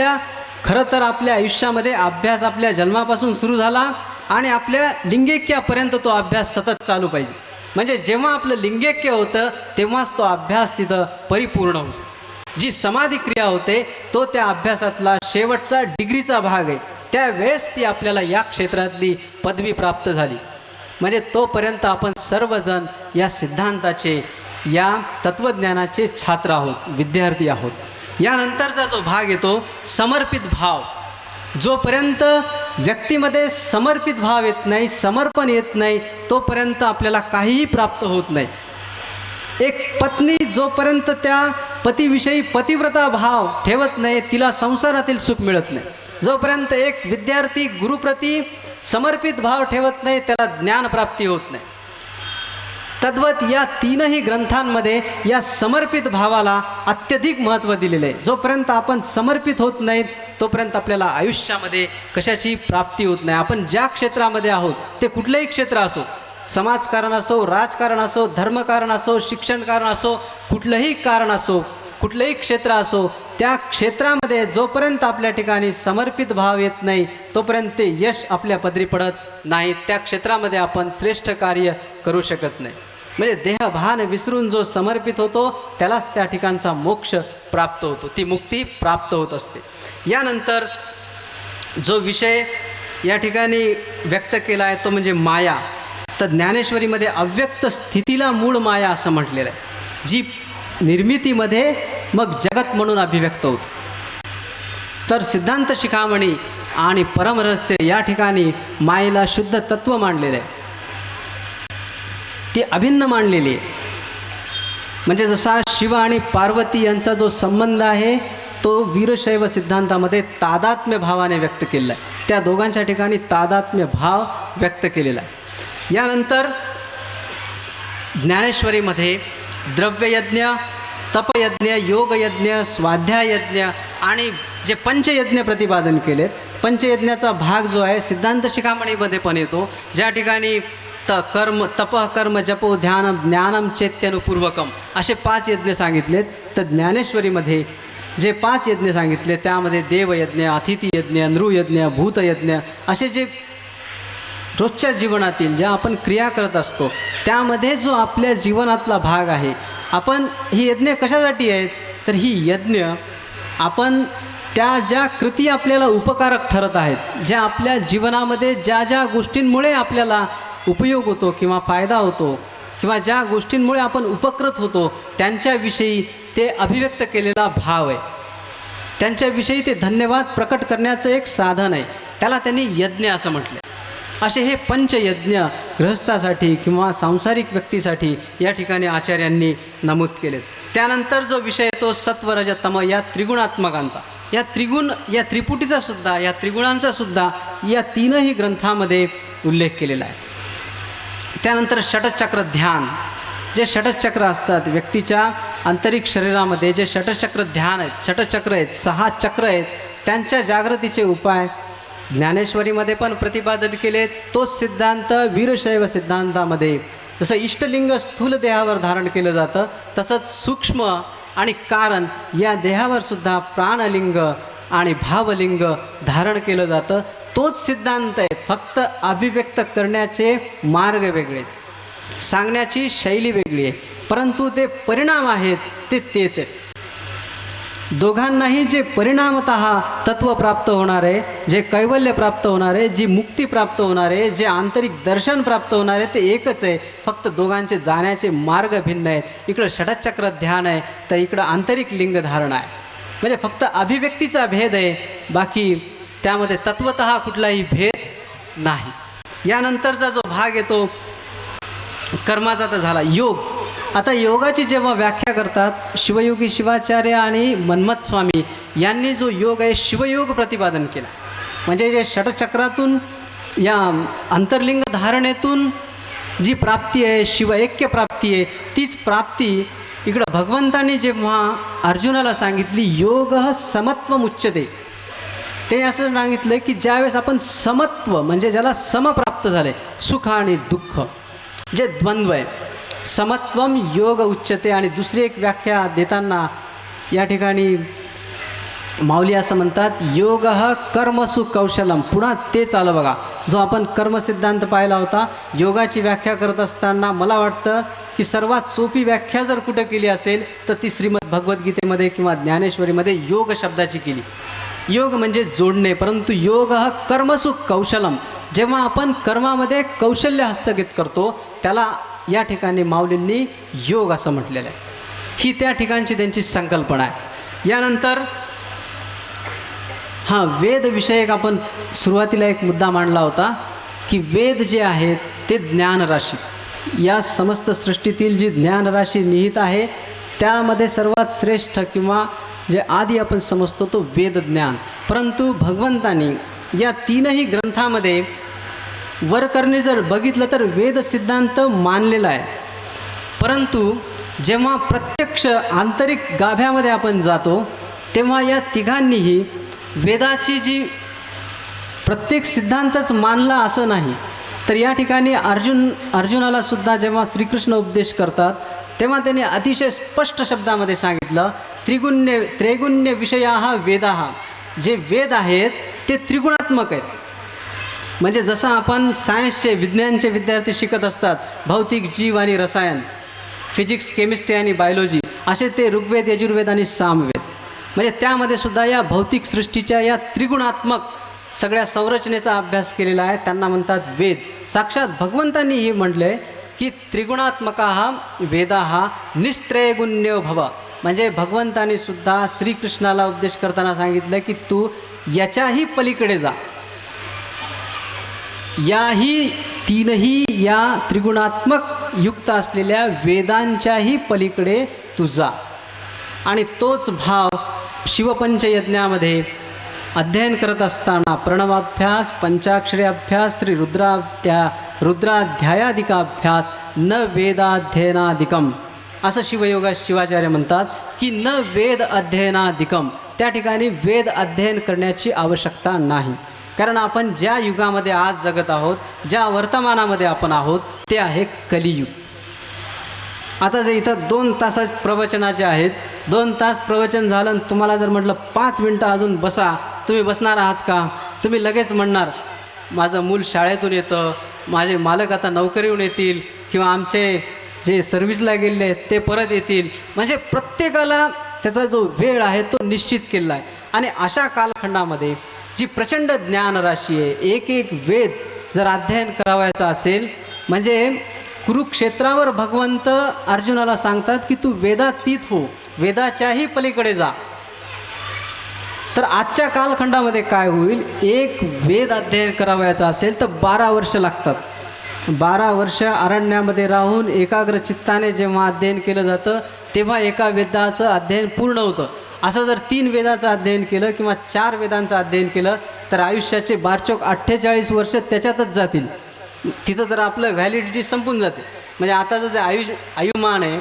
आपल्या खरं तर आपल्या आयुष्यामध्ये अभ्यास आपल्या जन्मापासून सुरू झाला आणि आपल्या लिंगैक्यापर्यंत तो अभ्यास सतत चालू पाहिजे. म्हणजे जेव्हा आपलं लिंगैक्य होतं तेव्हाच तो अभ्यास तिथं परिपूर्ण होतो. जी समाधी क्रिया होते तो त्या अभ्यासातला शेवटचा डिग्रीचा भाग आहे. त्यावेळेस ती आपल्याला या क्षेत्रातली पदवी प्राप्त झाली. म्हणजे तोपर्यंत आपण सर्वजण या सिद्धांताचे या तत्त्वज्ञानाचे छात्र आहोत विद्यार्थी आहोत. यानंतरचा जो भाग येतो समर्पित भाव. जोपर्यंत व्यक्तीमध्ये समर्पित भाव येत नाही समर्पण येत नाही तोपर्यंत आपल्याला काहीही प्राप्त होत नाही. एक पत्नी जोपर्यंत त्या पतीविषयी पतिव्रता भाव ठेवत नाही तिला संसारातील सुख मिळत नाही. जोपर्यंत एक विद्यार्थी गुरुप्रती समर्पित भाव ठेवत नाही त्याला ज्ञानप्राप्ती होत नाही. तद्वत या तीनही ग्रंथांमध्ये या समर्पित भावाला अत्यधिक महत्त्व दिलेलं आहे. जोपर्यंत आपण समर्पित होत नाहीत तोपर्यंत आपल्याला आयुष्यामध्ये कशाची प्राप्ती होत नाही. आपण ज्या क्षेत्रामध्ये आहोत ते कुठलंही क्षेत्र असो समाजकारण असो राजकारण असो धर्मकारण असो शिक्षणकारण असो कुठलंही कारण असो कुठलंही क्षेत्र असो त्या क्षेत्रामध्ये जोपर्यंत आपल्या ठिकाणी समर्पित भाव येत नाही तोपर्यंत ते यश आपल्या पदरी पडत नाही. त्या क्षेत्रामध्ये आपण श्रेष्ठ कार्य करू शकत नाही. म्हणजे देहभान विसरून जो समर्पित होतो त्यालाच त्या ठिकाणचा मोक्ष प्राप्त होतो. ती मुक्ती प्राप्त होत असते. यानंतर जो विषय या ठिकाणी व्यक्त केला आहे तो म्हणजे माया. तर ज्ञानेश्वरीमध्ये अव्यक्त स्थितीला मूळ माया असं म्हटलेलं आहे. जी निर्मितीमध्ये मग जगत म्हणून अभिव्यक्त होत. तर सिद्धांत शिखामणी आणि परमरहस्य या ठिकाणी मायेला शुद्ध तत्व मांडलेलं आहे. ती अभिन्न मांडलेली आहे. म्हणजे जसा शिव आणि पार्वती यांचा जो संबंध आहे तो वीरशैव सिद्धांतामध्ये तादात्म्य भावाने व्यक्त केलेला आहे. त्या दोघांच्या ठिकाणी तादात्म्य भाव व्यक्त केलेला आहे. यानंतर ज्ञानेश्वरीमध्ये द्रव्ययज्ञ तपयज्ञ योगयज्ञ स्वाध्यायज्ञ आणि जे पंचयज्ञ प्रतिपादन केलेत पंचयज्ञाचा भाग जो आहे सिद्धांत शिखामणीमध्ये पण येतो. ज्या ठिकाणी त कर्म तप कर्म जपो ध्यानम ज्ञानम चैत्यनुपूर्वकम असे पाच यज्ञ सांगितलेत. तर ज्ञानेश्वरीमध्ये जे पाच यज्ञ सांगितले त्यामध्ये देवयज्ञ अतिथीयज्ञ नृयज्ञ भूतयज्ञ असे जे रोजच्या जीवनातील ज्या आपण क्रिया करत असतो त्यामध्ये जो आपल्या जीवनातला भाग आहे आपण ही यज्ञ कशासाठी आहेत? तर ही यज्ञ आपण त्या ज्या कृती आपल्याला उपकारक ठरत आहेत ज्या आपल्या जीवनामध्ये ज्या ज्या गोष्टींमुळे आपल्याला उपयोग होतो किंवा फायदा होतो किंवा ज्या गोष्टींमुळे आपण उपकृत होतो त्यांच्याविषयी ते अभिव्यक्त केलेला भाव आहे. त्यांच्याविषयी ते धन्यवाद प्रकट करण्याचं एक साधन आहे. त्याला त्यांनी यज्ञ असं म्हटलं. असे हे पंचयज्ञ गृहस्थासाठी किंवा सांसारिक व्यक्तीसाठी या ठिकाणी आचार्यांनी नमूद केलेत. त्यानंतर जो विषय येतो सत्वरजतम या त्रिगुणात्मकांचा. या त्रिगुण या त्रिपुटीचा सुद्धा या त्रिगुणांचा सुद्धा या तीनही ग्रंथामध्ये उल्लेख केलेला आहे. त्यानंतर षटचक्र ध्यान. जे षटचक्र असतात व्यक्तीच्या आंतरिक शरीरामध्ये जे षटचक्र ध्यान आहेत षटचक्र आहेत सहा चक्र आहेत त्यांच्या जागृतीचे उपाय. ज्ञानेश्वरीमध्ये पण प्रतिपादन केले तोच सिद्धांत वीरशैव सिद्धांतामध्ये. जसं इष्टलिंग स्थूल देहावर धारण केलं जातं तसंच सूक्ष्म आणि कारण या देहावर सुद्धा प्राणलिंग आणि भावलिंग धारण केलं जातं. तोच सिद्धांत आहे. फक्त अभिव्यक्त करण्याचे मार्ग वेगळे आहेत. सांगण्याची शैली वेगळी आहे. परंतु ते परिणाम आहेत ते तेच आहेत. दोघांनाही जे परिणामत तत्व प्राप्त होणार आहे जे कैवल्य प्राप्त होणार आहे जी मुक्ती प्राप्त होणार आहे जे आंतरिक दर्शन प्राप्त होणार आहे ते एकच आहे. फक्त दोघांचे जाण्याचे मार्ग भिन्न आहेत. इकडं षटचक्र ध्यान आहे तर इकडं आंतरिक लिंग धारणा आहे. म्हणजे फक्त अभिव्यक्तीचा भेद आहे. बाकी त्यामध्ये तत्वत कुठलाही भेद नाही. यानंतरचा जो भाग येतो कर्माचा तर झाला. योग. आता योगाची जेव्हा व्याख्या करतात शिवयोगी शिवाचार्य आणि मन्मथ स्वामी यांनी जो योग आहे शिवयोग प्रतिपादन केला. म्हणजे जे षटचक्रातून या अंतर्लिंग धारणेतून जी प्राप्ती आहे शिवऐक्य प्राप्ती आहे तीच प्राप्ती इकडं भगवंतांनी जेव्हा अर्जुनाला सांगितली योग समत्व मुच्यते ते असं सांगितलं की ज्यावेळेस आपण समत्व म्हणजे ज्याला समप्राप्त झाले सुख आणि दुःख जे द्वंद्व आहे समत्वम योग उच्चते आणि दुसरी एक व्याख्या देताना या ठिकाणी माऊली असं म्हणतात योग कर्मसु कौशलम. पुन्हा तेच आलं बघा. जो आपण कर्मसिद्धांत पाहिला होता योगाची व्याख्या करत असताना मला वाटतं की सर्वात सोपी व्याख्या जर कुठं केली असेल तर ती श्रीमद भगवद्गीतेमध्ये किंवा ज्ञानेश्वरीमध्ये योग शब्दाची केली. योग म्हणजे जोडणे परंतु योग हा कर्मसु कौशलम. जेव्हा आपण कर्मामध्ये कौशल्य हस्तगत करतो त्याला या ठिकाणी माऊलींनी योग असं म्हटलेलं आहे. ही त्या ठिकाणची त्यांची संकल्पना आहे. यानंतर हां वेदविषयक आपण सुरुवातीला एक मुद्दा मांडला होता की वेद जे आहेत ते ज्ञानराशी. या समस्त सृष्टीतील जी ज्ञानराशी निहित आहे त्यामध्ये सर्वात श्रेष्ठ किंवा जे आधी आपण समजतो तो वेदज्ञान. परंतु भगवंतानी या तीनही ग्रंथामध्ये वरकरणी जर बघितलं तर वेद सिद्धांत मानलेला आहे. परंतु जेव्हा प्रत्यक्ष आंतरिक गाभ्यामध्ये आपण जातो तेव्हा या तिघांनीही वेदाची जी प्रत्येक सिद्धांतच मानला असं नाही. तर या ठिकाणी अर्जुन अर्जुनाला सुद्धा जेव्हा श्रीकृष्ण उपदेश करतात तेव्हा त्यांनी अतिशय स्पष्ट शब्दामध्ये सांगितलं त्रिगुण्य त्रैगुण्य विषया हा वेदा. हा जे वेद आहेत ते त्रिगुणात्मक आहेत. म्हणजे जसं आपण सायन्सचे विज्ञानचे विद्यार्थी शिकत असतात भौतिक जीव आणि रसायन फिजिक्स केमिस्ट्री आणि बायोलॉजी असे ते ऋग्वेद यजुर्वेद आणि सामवेद. म्हणजे त्यामध्ये सुद्धा या भौतिक सृष्टीच्या या त्रिगुणात्मक सगळ्या संरचनेचा अभ्यास केलेला आहे. त्यांना म्हणतात वेद. साक्षात भगवंतांनीही आहे की त्रिगुणात्मका हा वेदा हा निस्त्रयगुण्य भव. म्हणजे भगवंताने सुद्धा श्रीकृष्णाला उपदेश करताना सांगितलं की तू याच्याही पलीकडे जा. याही तीनही या त्रिगुणात्मक युक्त असलेल्या वेदांच्याही पलीकडे तू जा. आणि तोच भाव शिवपंचयज्ञामध्ये अध्ययन करत असताना प्रणवाभ्यास पंचाक्षरी अभ्यास श्री रुद्राध्या रुद्राध्यायाधिकाभ्यास न वेदाध्ययनाधिकम असं शिवयोगा शिवाचार्य म्हणतात की न वेद अध्ययनाधिकम त्या ठिकाणी वेद अध्ययन करण्याची आवश्यकता नाही. कारण आपण ज्या युगामध्ये आज जगत आहोत ज्या वर्तमानामध्ये आपण आहोत ते आहे कलियुग. आता जे इथं दोन तासा प्रवचनाचे आहेत दोन तास प्रवचन झालं तुम्हाला जर म्हटलं पाच मिनटं अजून बसा तुम्ही बसणार आहात का? तुम्ही लगेच म्हणणार माझं मूल शाळेतून येतं माझे मालक आता नोकरीहून येतील किंवा आमचे जे सर्व्हिसला गेलेले आहेत ते परत येतील. म्हणजे प्रत्येकाला त्याचा जो वेळ आहे तो निश्चित केलेला आहे. आणि अशा कालखंडामध्ये जी प्रचंड ज्ञानराशी आहे एक एक वेद जर अध्ययन करावायचा असेल म्हणजे कुरुक्षेत्रावर भगवंत अर्जुनाला सांगतात की तू वेदातीत हो वेदाच्याही पलीकडे जा. तर आजच्या कालखंडामध्ये काय होईल? एक वेद अध्ययन करावयाचा असेल तर बारा वर्ष लागतात. बारा वर्ष अरण्यामध्ये राहून एकाग्र चित्ताने जेव्हा अध्ययन केलं जातं तेव्हा एका वेदाचं अध्ययन पूर्ण होतं. असं जर तीन वेदाचं अध्ययन केलं किंवा चार वेदांचं अध्ययन केलं तर आयुष्याचे बारचोक अठ्ठेचाळीस वर्ष त्याच्यातच जातील. तिथं तर आपलं व्हॅलिडिटी संपून जाते. म्हणजे आताचं जे आयुष आयुमान आहे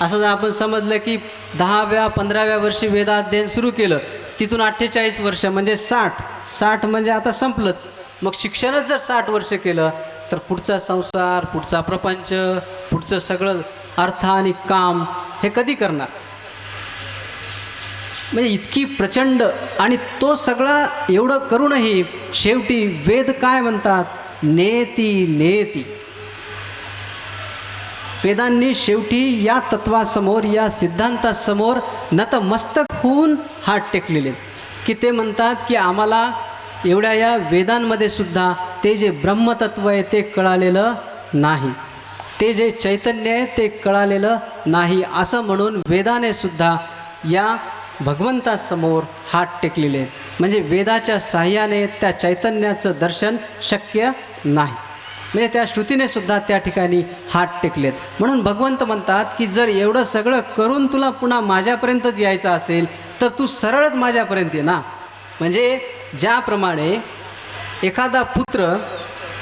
असं जर आपण समजलं की दहाव्या पंधराव्या वर्षी वेदाध्ययन सुरू केलं तिथून अठ्ठेचाळीस वर्ष म्हणजे साठ. साठ म्हणजे आता संपलंच. मग शिक्षणच जर साठ वर्ष केलं तर पुढचा संसार पुढचा प्रपंच पुढचं सगळं अर्थ आणि काम हे कधी करणार? म्हणजे इतकी प्रचंड आणि तो सगळा एवढं करूनही शेवटी वेद काय म्हणतात? नेती नेती. वेदांनी शेवटी या तत्वासमोर या सिद्धांतासमोर नतमस्तक होऊन हात टेकलेले की ते म्हणतात की आम्हाला एवढ्या या वेदांमध्ये सुद्धा ते जे ब्रह्मतत्व आहे ते कळालेलं नाही. ते जे चैतन्य आहे ते कळालेलं नाही. असं म्हणून वेदाने सुद्धा या भगवंतासमोर हात टेकलेले आहेत. म्हणजे वेदाच्या साह्याने त्या चैतन्याचं दर्शन शक्य नाही. म्हणजे त्या श्रुतीने सुद्धा त्या ठिकाणी हात टेकलेत. म्हणून भगवंत म्हणतात की जर एवढं सगळं करून तुला पुन्हा माझ्यापर्यंतच यायचं असेल तर तू सरळच माझ्यापर्यंत ये ना. म्हणजे ज्याप्रमाणे एखादा पुत्र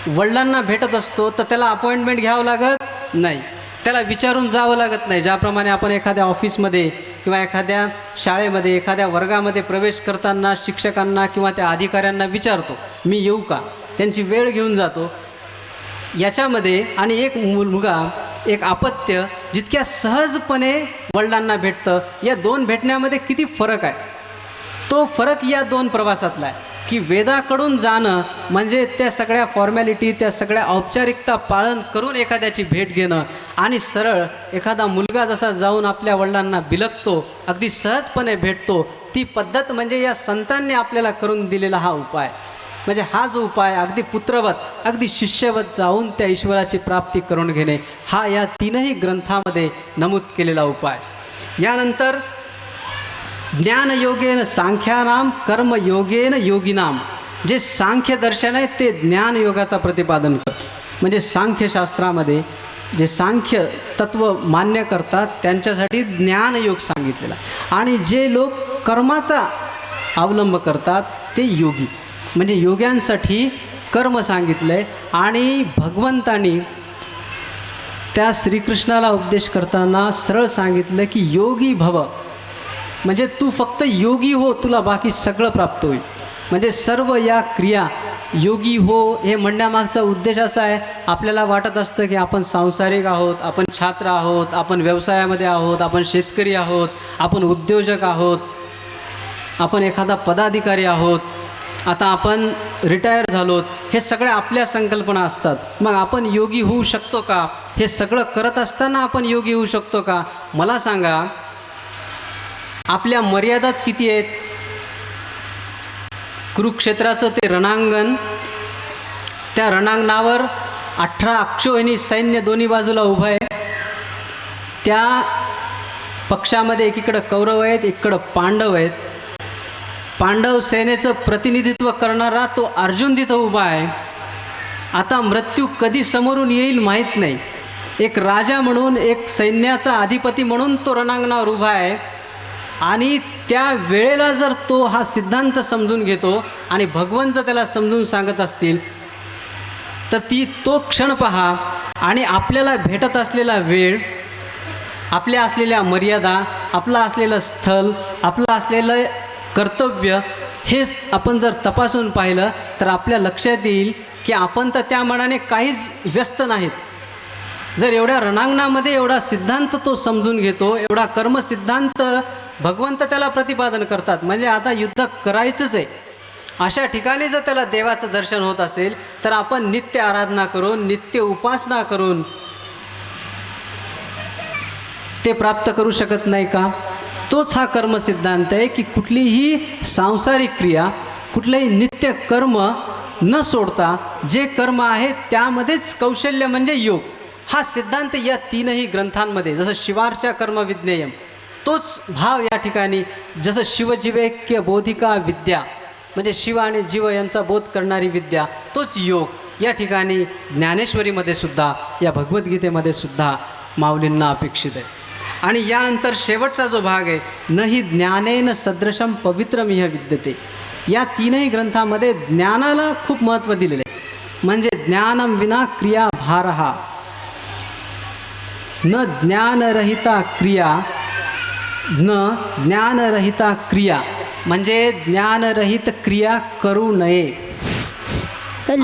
वडिलांना भेटत असतो तर त्याला अपॉइंटमेंट घ्यावं लागत नाही. त्याला विचारून जावं लागत नाही. ज्याप्रमाणे आपण एखाद्या ऑफिसमध्ये किंवा एखाद्या शाळेमध्ये एखाद्या वर्गामध्ये प्रवेश करताना शिक्षकांना किंवा त्या अधिकाऱ्यांना विचारतो मी येऊ का? त्यांची वेळ घेऊन जातो. याच्यामध्ये आणि एक मुलगा एक अपत्य जितक्या सहजपणे वडिलांना भेटतं या दोन भेटण्यामध्ये किती फरक आहे? तो फरक या दोन प्रवासातला आहे की वेदाकडून जाणं म्हणजे त्या सगळ्या फॉर्मॅलिटी त्या सगळ्या औपचारिकता पाळन करून एखाद्याची भेट घेणं आणि सरळ एखादा मुलगा जसा जाऊन आपल्या वडिलांना बिलगतो अगदी सहजपणे भेटतो ती पद्धत म्हणजे या संतांनी आपल्याला करून दिलेला हा उपाय. म्हणजे हा जो उपाय अगदी पुत्रवत अगदी शिष्यवत जाऊन त्या ईश्वराची प्राप्ती करून घेणे हा या तीनही ग्रंथामध्ये नमूद केलेला उपाय. यानंतर ज्ञानयोगेन सांख्यानाम कर्मयोगेन योगिनाम. जे सांख्य दर्शन आहे ते ज्ञानयोगाचा प्रतिपादन करतं म्हणजे सांख्यशास्त्रामध्ये जे सांख्य तत्व मान्य करतात त्यांच्यासाठी ज्ञानयोग सांगितलेला आणि जे लोक कर्माचा अवलंब करतात ते योगी. म्हणजे योग्यांसाठी कर्म सांगितलं आहे आणि भगवंतानी त्या श्रीकृष्णाला उपदेश करताना सरळ सांगितलं की योगी भव. म्हणजे तू फक्त योगी हो तुला बाकी सगळं प्राप्त होईल. म्हणजे सर्व या क्रिया योगी हो हे म्हणण्यामागचा उद्देश असा आहे आपल्याला वाटत असतं की आपण सांसारिक आहोत आपण छात्र आहोत आपण व्यवसायामध्ये आहोत आपण शेतकरी आहोत आपण उद्योजक आहोत आपण एखादा पदाधिकारी आहोत आता आपण रिटायर झालोत हे सगळ्या आपल्या संकल्पना असतात. मग आपण योगी होऊ शकतो का? हे सगळं करत असताना आपण योगी होऊ शकतो का? मला सांगा आपल्या मर्यादाच किती आहेत? कुरुक्षेत्राचं ते रणांगण त्या रणांगणावर अठरा अक्षोहिणी सैन्य दोन्ही बाजूला उभं आहे. त्या पक्षामध्ये एकीकडं कौरव आहेत एकीकडं पांडव आहेत. पांडव सेनेचं प्रतिनिधित्व करणारा तो अर्जुन तिथं उभा आहे. आता मृत्यू कधी समोरून येईल माहीत नाही. एक राजा म्हणून एक सैन्याचा अधिपती म्हणून तो रणांगणावर उभा आहे. आणि त्या वेळेला जर तो हा सिद्धांत समजून घेतो आणि भगवंत त्याला समजून सांगत असतील तर ती तो क्षण पहा आणि आपल्याला भेटत असलेला वेळ आपल्या असलेल्या मर्यादा आपलं असलेलं स्थल आपलं असलेलं कर्तव्य हे आपण जर तपासून पाहिलं तर आपल्या लक्षात येईल की आपण तर त्या मनाने काहीच व्यस्त नाहीत. जर एवढ्या रणांगणामध्ये एवढा सिद्धांत तो समजून घेतो एवढा कर्मसिद्धांत भगवंत त्याला प्रतिपादन करतात. म्हणजे आता युद्ध करायचंच आहे. अशा ठिकाणी जर त्याला देवाचं दर्शन होत असेल तर आपण नित्य आराधना करून नित्य उपासना करून ते प्राप्त करू शकत नाही का? तोच हा कर्मसिद्धांत आहे की कुठलीही सांसारिक क्रिया कुठलंही नित्य कर्म न सोडता जे कर्म आहे त्यामध्येच कौशल्य म्हणजे योग. हा सिद्धांत या तीनही ग्रंथांमध्ये जसं शिवारच्या कर्मविज्ञेयम तोच भाव या ठिकाणी जसं शिवजीवैक्य बोधिका विद्या म्हणजे शिव आणि जीव यांचा बोध करणारी विद्या तोच योग या ठिकाणी ज्ञानेश्वरीमध्ये सुद्धा या भगवद्गीतेमध्ये सुद्धा माऊलींना अपेक्षित आहे. आणि यानंतर शेवटचा जो भाग आहे न ही ज्ञानेन सदृशम पवित्रमिह विद्यते. या तीनही ग्रंथामध्ये ज्ञानाला खूप महत्त्व दिलेलं आहे. म्हणजे ज्ञानम विना क्रिया भारहा. न ज्ञानरहिता क्रिया न ज्ञानरहिता क्रिया म्हणजे ज्ञानरहित क्रिया करू नये.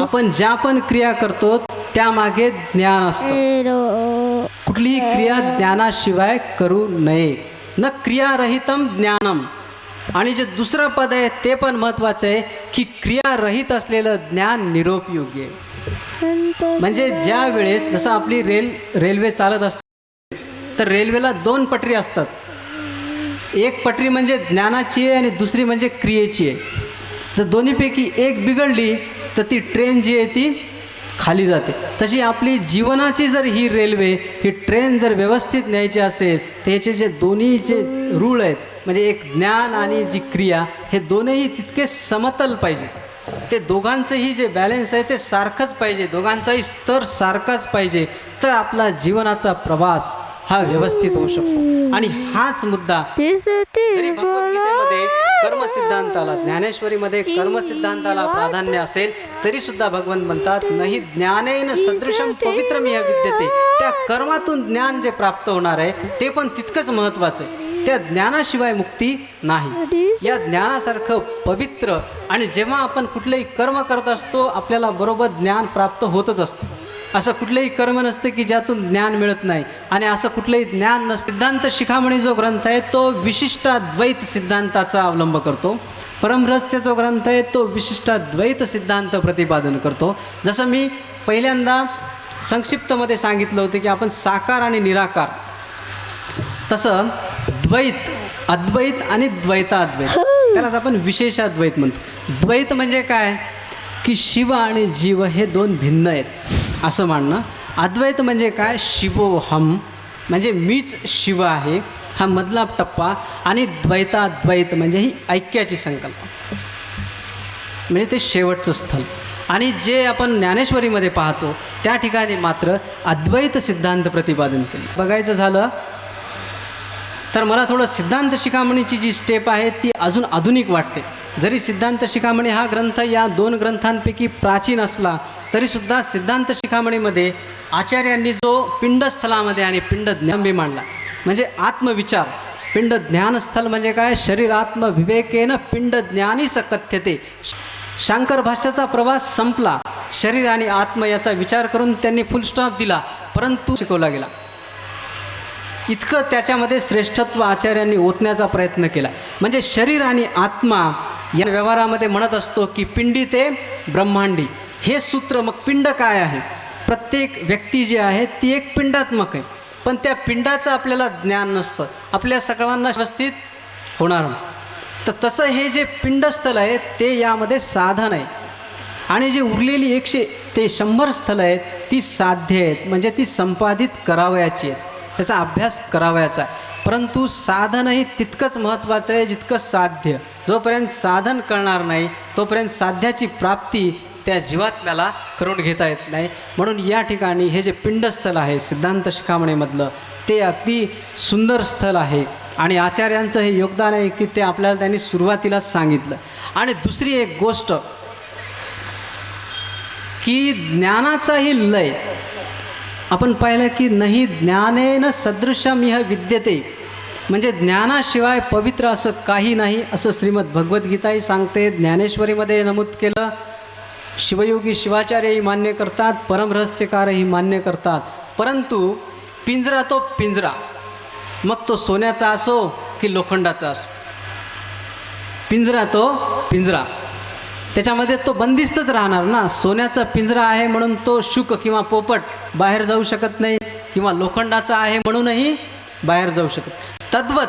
आपण ज्या पण क्रिया करतो त्यामागे ज्ञान असतं. कुठलीही क्रिया ज्ञानाशिवाय करू नये. न क्रियारहितम ज्ञानम. आणि जे दुसरं पद आहे ते पण महत्त्वाचं आहे की क्रियारहित असलेलं ज्ञान निरोपयोगी आहे. म्हणजे ज्या वेळेस जसं आपली रेल रेल्वे चालत असते तर रेल्वेला दोन पटरी असतात. एक पटरी म्हणजे ज्ञानाची आहे आणि दुसरी म्हणजे क्रियेची आहे. जर दोन्हीपैकी एक बिघडली तर ती ट्रेन जी आहे ती खाली जाते. तशी आपली जीवनाची जर ही रेल्वे ही ट्रेन जर व्यवस्थित न्यायची असेल तर ह्याचे जे दोन्ही जे रूळ आहेत म्हणजे एक ज्ञान आणि जी क्रिया हे दोनही तितके समतल पाहिजे. ते दोघांचंही जे बॅलन्स आहे ते सारखंच पाहिजे. दोघांचाही स्तर सारखाच पाहिजे. तर आपला जीवनाचा प्रवास हा व्यवस्थित होऊ शकतो. आणि हाच मुद्दा जरी भगवद्गीतेमध्ये कर्मसिद्धांताला ज्ञानेश्वरीमध्ये कर्मसिद्धांताला प्राधान्य असेल तरी सुद्धा भगवंत म्हणतात नाही ज्ञानेन सदृशम पवित्रम या विद्यते. त्या कर्मातून ज्ञान जे प्राप्त होणार आहे ते पण तितकंच महत्त्वाचं आहे. त्या ज्ञानाशिवाय मुक्ती नाही. या ज्ञानासारखं पवित्र आणि जेव्हा आपण कुठलंही कर्म करत असतो आपल्याला बरोबर ज्ञान प्राप्त होतच असतं. असं कुठलंही कर्म नसतं की ज्यातून ज्ञान मिळत नाही. आणि असं कुठलंही ज्ञान नसतं. सिद्धांत शिखामणी जो ग्रंथ आहे तो विशिष्टाद्वैत सिद्धांताचा अवलंब करतो. परमरहस्य जो ग्रंथ आहे तो विशिष्टाद्वैत सिद्धांत प्रतिपादन करतो. जसं मी पहिल्यांदा संक्षिप्तमध्ये सांगितलं होतं की आपण साकार आणि निराकार. तसं द्वैत अद्वैत आणि द्वैताद्वैत. त्यालाच आपण विशेषाद्वैत म्हणतो. द्वैत म्हणजे काय? की शिव आणि जीव हे दोन भिन्न आहेत. असं मानणं अद्वैत म्हणजे काय? शिवोहम. म्हणजे मीच शिव आहे. हा मधला टप्पा. आणि द्वैताद्वैत म्हणजे ही ऐक्याची संकल्पना म्हणजे ते शेवटचं स्थल. आणि जे आपण ज्ञानेश्वरीमध्ये पाहतो त्या ठिकाणी मात्र अद्वैत सिद्धांत प्रतिपादन केलं. बघायचं झालं तर मला थोडं सिद्धांत शिकामणीची जी स्टेप आहे ती अजून आधुनिक वाटते. जरी सिद्धांत शिखामणी हा ग्रंथ या दोन ग्रंथांपैकी प्राचीन असला तरीसुद्धा सिद्धांत शिखामणीमध्ये आचार्यांनी जो पिंडस्थलामध्ये आणि पिंड ज्ञानबी मांडला म्हणजे आत्मविचार. पिंड ज्ञानस्थल म्हणजे काय? शरीरात्म विवेकेनं पिंड ज्ञानी सकथ्यते. शांकर भाष्याचा प्रवास संपला. शरीर आणि आत्म याचा विचार करून त्यांनी फुल स्टॉप दिला परंतु शिकवला गेला. इतकं त्याच्यामध्ये श्रेष्ठत्व आचार्यांनी ओतण्याचा प्रयत्न केला. म्हणजे शरीर आणि आत्मा या व्यवहारामध्ये म्हणत असतो की पिंडी ते ब्रह्मांडी. हे सूत्र मग पिंड काय आहे? प्रत्येक व्यक्ती जी आहे ती एक पिंडात्मक आहे. पण त्या पिंडाचं आपल्याला ज्ञान नसतं. आपल्या सर्वांना व्यवस्थित होणार नाही. तर तसं हे जे पिंडस्थल आहे ते यामध्ये साधन आहे. आणि जी उरलेली एकशे ते शंभर स्थलं आहेत ती साध्य आहेत. म्हणजे ती संपादित करावयाची आहेत. त्याचा अभ्यास करावयाचा आहे. परंतु साधनही तितकंच महत्त्वाचं आहे जितकं साध्य. जोपर्यंत साधन कळणार नाही तोपर्यंत साध्याची प्राप्ती त्या जीवात्म्याला करून घेता येत नाही. म्हणून या ठिकाणी हे जे पिंडस्थल आहे सिद्धांत शिखामणीमधलं ते अगदी सुंदर स्थल आहे. आणि आचार्यांचं हे योगदान आहे की ते आपल्याला त्यांनी सुरुवातीलाच सांगितलं. आणि दुसरी एक गोष्ट की ज्ञानाचाही लय. आपण पाहिलं की नाही ज्ञानेन सदृशम इह विद्यते. म्हणजे ज्ञानाशिवाय पवित्र असं काही नाही असं श्रीमद भगवद्गीताही सांगते. ज्ञानेश्वरीमध्ये नमूद केलं शिवयोगी शिवाचार्यही मान्य करतात परमरहस्यकारही मान्य करतात. परंतु पिंजरा तो पिंजरा मग तो सोन्याचा असो की लोखंडाचा असो. पिंजरा तो पिंजरा. त्याच्यामध्ये तो बंदिस्तच राहणार ना. सोन्याचा पिंजरा आहे म्हणून तो शुक किंवा पोपट बाहेर जाऊ शकत नाही किंवा लोखंडाचा आहे म्हणूनही बाहेर जाऊ शकत तद्वत.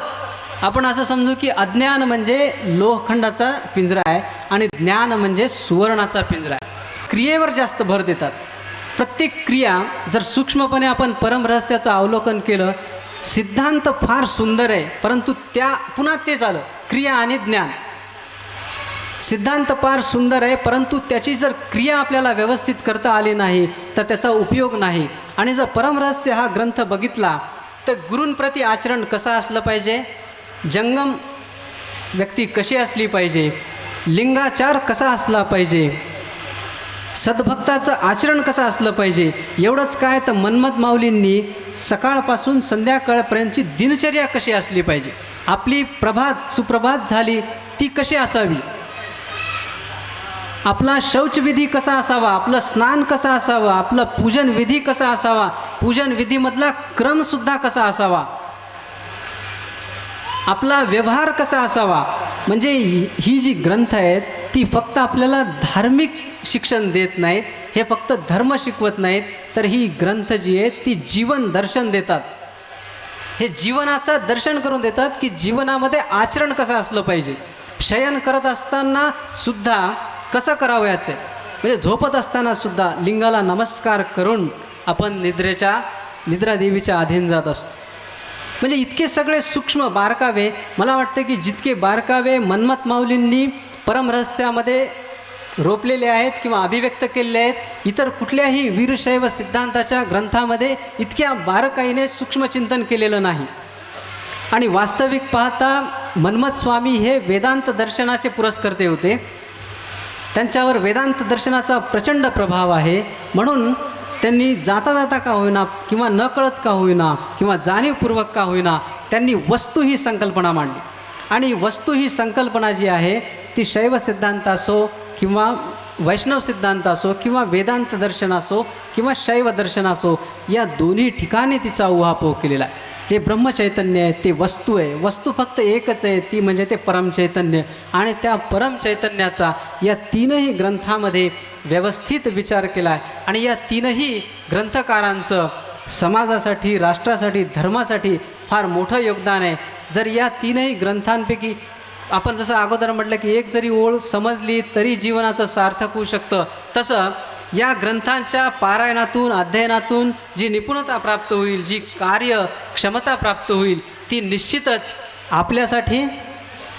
आपण असं समजू की अज्ञान म्हणजे लोहखंडाचा पिंजरा आहे आणि ज्ञान म्हणजे सुवर्णाचा पिंजरा आहे. क्रियेवर जास्त भर देतात. प्रत्येक क्रिया जर सूक्ष्मपणे आपण परमरहस्याचं अवलोकन केलं सिद्धांत फार सुंदर आहे परंतु त्या पुन्हा तेच आलं क्रिया आणि ज्ञान. सिद्धांत फार सुंदर आहे परंतु त्याची जर क्रिया आपल्याला व्यवस्थित करता आली नाही तर त्याचा उपयोग नाही. आणि जर परमरहस्य हा ग्रंथ बघितला तर गुरूंप्रती आचरण कसं असलं पाहिजे? जंगम व्यक्ती कशी असली पाहिजे? लिंगाचार कसा असला पाहिजे? सद्भक्ताचं आचरण कसं असलं पाहिजे? एवढंच काय तर मन्मथ माऊलींनी सकाळपासून संध्याकाळपर्यंतची दिनचर्या कशी असली पाहिजे? आपली प्रभात सुप्रभात झाली ती कशी असावी? आपला शौचविधी कसा असावा? आपलं स्नान कसं असावं? आपलं पूजन विधी कसा असावा? पूजन विधीमधला क्रमसुद्धा कसा असावा? आपला व्यवहार कसा असावा? म्हणजे ही ही जी ग्रंथ आहेत ती फक्त आपल्याला धार्मिक शिक्षण देत नाहीत हे फक्त धर्म शिकवत नाहीत तर ही ग्रंथ जी आहेत ती जीवन दर्शन देतात. हे जीवनाचं दर्शन करून देतात की जीवनामध्ये आचरण कसं असलं पाहिजे? शयन करत असताना सुद्धा कसं करावं याचं? म्हणजे झोपत असताना सुद्धा लिंगाला नमस्कार करून आपण निद्रेच्या निद्रादेवीच्या अधीन जात असतो. म्हणजे इतके सगळे सूक्ष्म बारकावे मला वाटतं की जितके बारकावे मन्मथ माऊलींनी परमरहस्यामध्ये रोपलेले आहेत किंवा अभिव्यक्त केलेले आहेत इतर कुठल्याही वीरशैव सिद्धांताच्या ग्रंथामध्ये इतक्या बारकाईने सूक्ष्मचिंतन केलेलं नाही. आणि वास्तविक पाहता मन्मथ स्वामी हे वेदांत दर्शनाचे पुरस्कर्ते होते. त्यांच्यावर वेदांत दर्शनाचा प्रचंड प्रभाव आहे. म्हणून त्यांनी जाता जाता का होईना किंवा न कळत का होईना किंवा जाणीवपूर्वक का होईना त्यांनी वस्तू ही संकल्पना मांडली. आणि वस्तू ही संकल्पना जी आहे ती शैव सिद्धांत असो किंवा वैष्णव सिद्धांत असो किंवा वेदांत दर्शन असो किंवा शैव दर्शन असो या दोन्ही ठिकाणी तिचा उहापोह केलेला आहे. ते ब्रह्मचैतन्य आहे ते वस्तू आहे. वस्तू फक्त एकच आहे ती म्हणजे ते परमचैतन्य. आणि त्या परमचैतन्याचा या तीनही ग्रंथामध्ये व्यवस्थित विचार केला आहे आणि या तीनही ग्रंथकारांचं समाजासाठी राष्ट्रासाठी धर्मासाठी फार मोठं योगदान आहे. जर या तीनही ग्रंथांपैकी आपण जसं अगोदर म्हटलं की एक जरी ओळ समजली तरी जीवनाचं सार्थक होऊ शकतं. तसं या ग्रंथांच्या पारायणातून अध्ययनातून जी निपुणता प्राप्त होईल जी कार्य क्षमता प्राप्त होईल ती निश्चितच आपल्यासाठी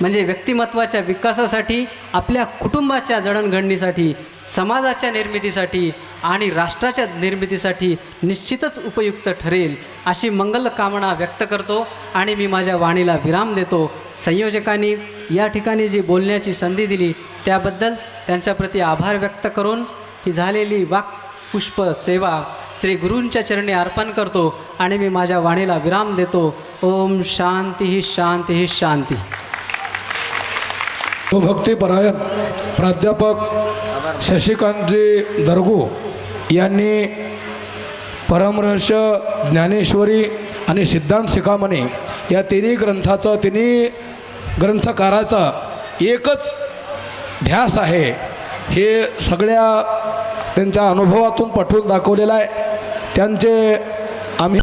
म्हणजे व्यक्तिमत्वाच्या विकासासाठी आपल्या कुटुंबाच्या जडणघडणीसाठी समाजाच्या निर्मितीसाठी आणि राष्ट्राच्या निर्मितीसाठी निश्चितच उपयुक्त ठरेल अशी मंगल कामना व्यक्त करतो आणि मी माझ्या वाणीला विराम देतो. संयोजकांनी या ठिकाणी जी बोलण्याची संधी दिली त्याबद्दल त्यांच्याप्रती आभार व्यक्त करून ही झालेली वाक्पुष्प सेवा श्री गुरूंच्या चरणी अर्पण करतो आणि मी माझ्या वाणीला विराम देतो. ओम शांती ही शांती ही शांती. तो भक्तिपरायण प्राध्यापक शशिकांतजी दरगो यांनी परमरहस्य ज्ञानेश्वरी आणि सिद्धांत शिखामणी या तिन्ही ग्रंथाचं तिन्ही ग्रंथकाराचा एकच ध्यास आहे. हे सगळ्या त्यांच्या अनुभवातून पटवून दाखवलेला आहे. त्यांचे आम्ही